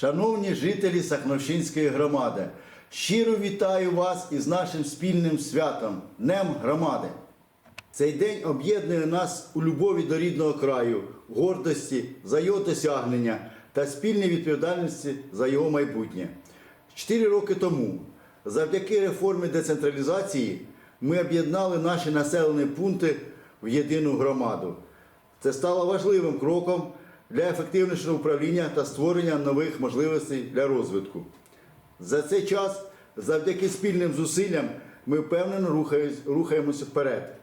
Шановні жителі Сахновщинської громади, щиро вітаю вас із нашим спільним святом Днем громади. Цей день об'єднує нас у любові до рідного краю, гордості за його досягнення та спільній відповідальності за його майбутнє. Чотири роки тому, завдяки реформі децентралізації, ми об'єднали наші населені пункти в єдину громаду. Це стало важливим кроком для ефективнішого управління та створення нових можливостей для розвитку. За цей час, завдяки спільним зусиллям, ми впевнено рухаємося вперед.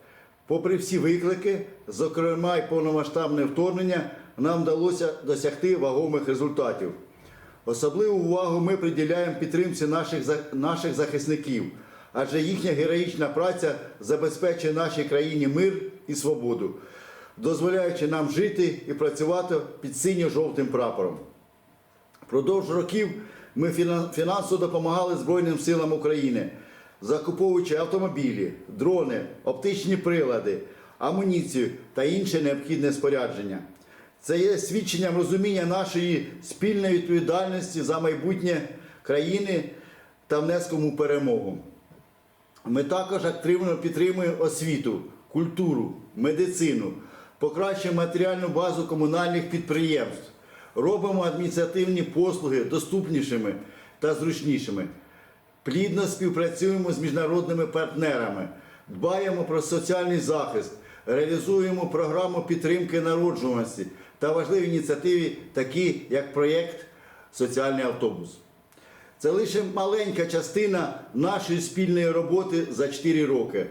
Попри всі виклики, зокрема й повномасштабне вторгнення, нам вдалося досягти вагомих результатів. Особливу увагу ми приділяємо підтримці наших, наших захисників, адже їхня героїчна праця забезпечує нашій країні мир і свободу, дозволяючи нам жити і працювати під синьо-жовтим прапором. Впродовж років ми фінансово допомагали Збройним силам України, закуповуючи автомобілі, дрони, оптичні прилади, амуніцію та інше необхідне спорядження. Це є свідченням розуміння нашої спільної відповідальності за майбутнє країни та внеском у перемогу. Ми також активно підтримуємо освіту, культуру, медицину, покращуємо матеріальну базу комунальних підприємств, робимо адміністративні послуги доступнішими та зручнішими. Плідно співпрацюємо з міжнародними партнерами, дбаємо про соціальний захист, реалізуємо програму підтримки народжуваності та важливі ініціативи, такі як проєкт Соціальний автобус. Це лише маленька частина нашої спільної роботи за 4 роки,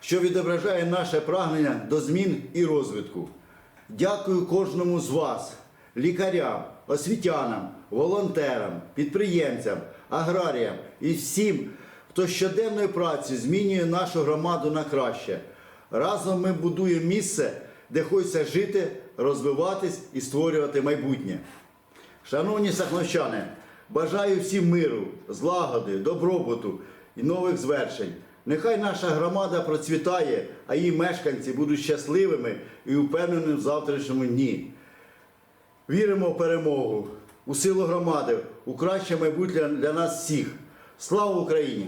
що відображає наше прагнення до змін і розвитку. Дякую кожному з вас, лікарям, освітянам, волонтерам, підприємцям, аграріям і всім, хто щоденною працею змінює нашу громаду на краще. Разом ми будуємо місце, де хочеться жити, розвиватись і створювати майбутнє. Шановні сахновчани, бажаю всім миру, злагоди, добробуту і нових звершень. Нехай наша громада процвітає, а її мешканці будуть щасливими і впевненими в завтрашньому дні. Віримо в перемогу, у силу громади, у краще майбутнє для нас всіх. Слава Україні!